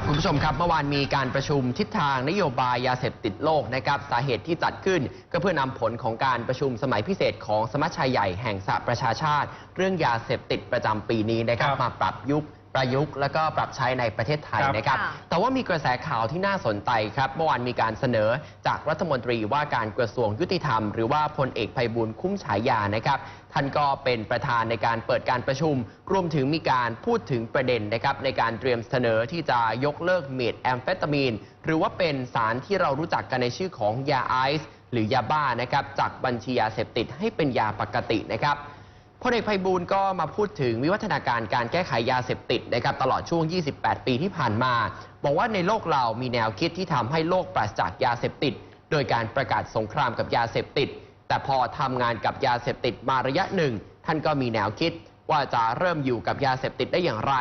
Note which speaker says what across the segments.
Speaker 1: ครับคุณผู้ชมครับเมื่อวานมีการประชุมทิศทางนโยบายยาเสพติดโลกนะครับสาเหตุที่จัดขึ้น ก็เพื่อนำผลของการประชุมสมัยพิเศษของสมัชชาใหญ่แห่งสหประชาชาติ เรื่องยาเสพติดประจำปีนี้นะครับ
Speaker 2: ครับ
Speaker 1: มาปรับยุค ประยุกต์ แล้วก็ปรับใช้ในประเทศไทย
Speaker 2: ครับ
Speaker 1: นะครับ
Speaker 3: ค่ะ
Speaker 1: แต่ว่ามีกระแสข่าวที่น่าสนใจครับเมื่อวานมีการเสนอจากรัฐมนตรีว่าการกระทรวงยุติธรรม หรือว่าพลเอกไพบูลย์คุ้มฉายานะครับ ท่านก็เป็นประธานในการเปิดการประชุม รวมถึงมีการพูดถึงประเด็นนะครับในการเตรียมเสนอที่จะยกเลิกเมทแอมเฟตามีน หรือว่าเป็นสารที่เรารู้จักกันในชื่อของยาไอซ์หรือยาบ้านะครับจากบัญชียาเสพติดให้เป็นยาปกตินะครับ พลเอกไพบูลก็มาพูดถึงวิวัฒนาการการแก้ไขยาเสพติดนะครับตลอดช่วง 28 ปีที่ผ่านมา บอกว่าในโลกเรามีแนวคิดที่ทำให้โลกปราศจากยาเสพติด โดยการประกาศสงครามกับยาเสพติด แต่พอทำงานกับยาเสพติดมาระยะหนึ่ง ท่านก็มีแนวคิดว่าจะเริ่มอยู่กับยาเสพติดได้อย่างไร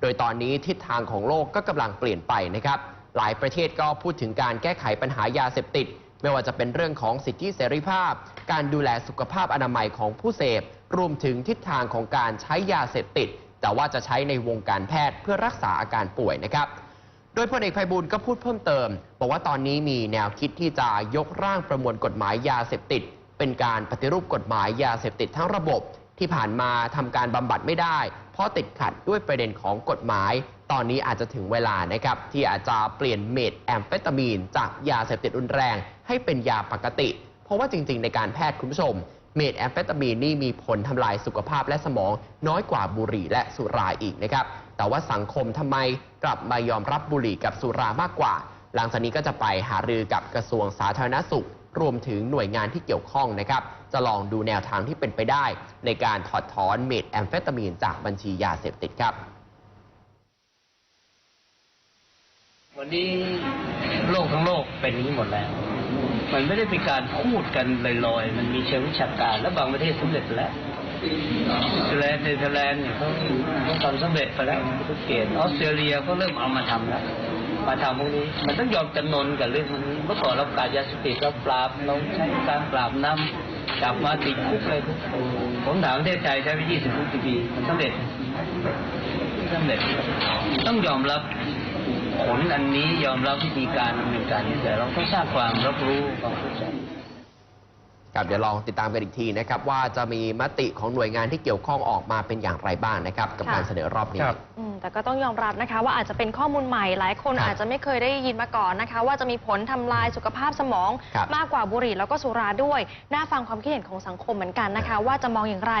Speaker 1: โดยตอนนี้ทิศทางของโลกก็กำลังเปลี่ยนไปนะครับ หลายประเทศก็พูดถึงการแก้ไขปัญหายาเสพติด ไม่ว่าจะเป็นเรื่องของสิทธิเสรีภาพ การดูแลสุขภาพอนามัยของผู้เสพ รวมถึงทิศทางของการใช้ยาเสพติด แต่ว่าจะใช้ในวงการแพทย์เพื่อรักษาอาการป่วยนะครับ โดยพลเอกไพบูลก็พูดเพิ่มเติม บอกว่าตอนนี้มีแนวคิดที่จะยกร่างประมวลกฎหมายยาเสพติด เป็นการปฏิรูปกฎหมายยาเสพติดทั้งระบบที่ผ่านมาทำการบำบัดไม่ได้ เพราะติดขัดด้วยประเด็นของกฎหมาย ตอนนี้อาจจะถึงเวลานะครับ ที่อาจจะเปลี่ยนเมทแอมเฟตามีน จากยาเสพติดรุนแรง ให้เป็นยาปกติ เพราะว่าจริง ๆ ในการแพทย์คุณผู้ชม เมทแอมเฟตามีนนี่มีผลทำลายสุขภาพและสมองน้อยกว่าบุหรี่และสุราอีกนะครับ แต่ว่าสังคมทำไมกลับมายอมรับบุหรี่กับสุรามากกว่า หลังจากนี้ก็จะไปหารือกับกระทรวงสาธารณสุข รวมถึงหน่วยงานที่เกี่ยวข้องนะครับ จะลองดูแนวทางที่เป็นไปได้ ในการถอดถอนเมทแอมเฟตามีนจากบัญชียาเสพติดครับ
Speaker 4: วันนี้โลกทั้งโลกเป็นนี้หมดแล้ว มันไม่ได้เป็นการพูดกันลอยๆ มันมีเชิงวิชาการ แล้วบางประเทศสำเร็จแล้วสวิตเซอร์แลนด์เนเธอร์แลนด์เนี่ยเขาเขาทำสำเร็จไปแล้วทุกเกตออสเตรเลียก็เริ่มเอามาทำแล้วมาทำพวกนี้มันต้องยอมจำนนกับเรื่องพวกนี้เมื่อก่อนเราปราบยาสติดเราปราบเราใช้การปราบน้ำจับมาติดคุกเลยทุกคนผมถามประเทศไทยใช้ไป20ปีปีมันสำเร็จสำเร็จต้องยอมรับ ผลอันนี้ยอมรับวิธีการดำเนินการนี้แต่เราต้องสร้างความรับรู้ความเข้าใจ
Speaker 1: ครับเดี๋ยวลองติดตามกันอีกทีนะครับ ว่าจะมีมติของหน่วยงานที่เกี่ยวข้องออกมาเป็นอย่างไรบ้างนะครับ กับ
Speaker 3: ค่ะ
Speaker 1: การเสนอรอบนี้
Speaker 2: ครับ
Speaker 3: อืมแต่ก็ต้องยอมรับนะคะ ว่าอาจจะเป็นข้อมูลใหม่หลายคน
Speaker 1: ครับ
Speaker 3: อาจจะไม่เคยได้ยินมาก่อนนะคะ ว่าจะมีผลทำลายสุขภาพสมอง
Speaker 1: ครับ
Speaker 3: มากกว่าบุหรี่แล้วก็สุราด้วย น่าฟังความคิดเห็นของสังคมเหมือนกันนะคะ ว่าจะมองอย่างไร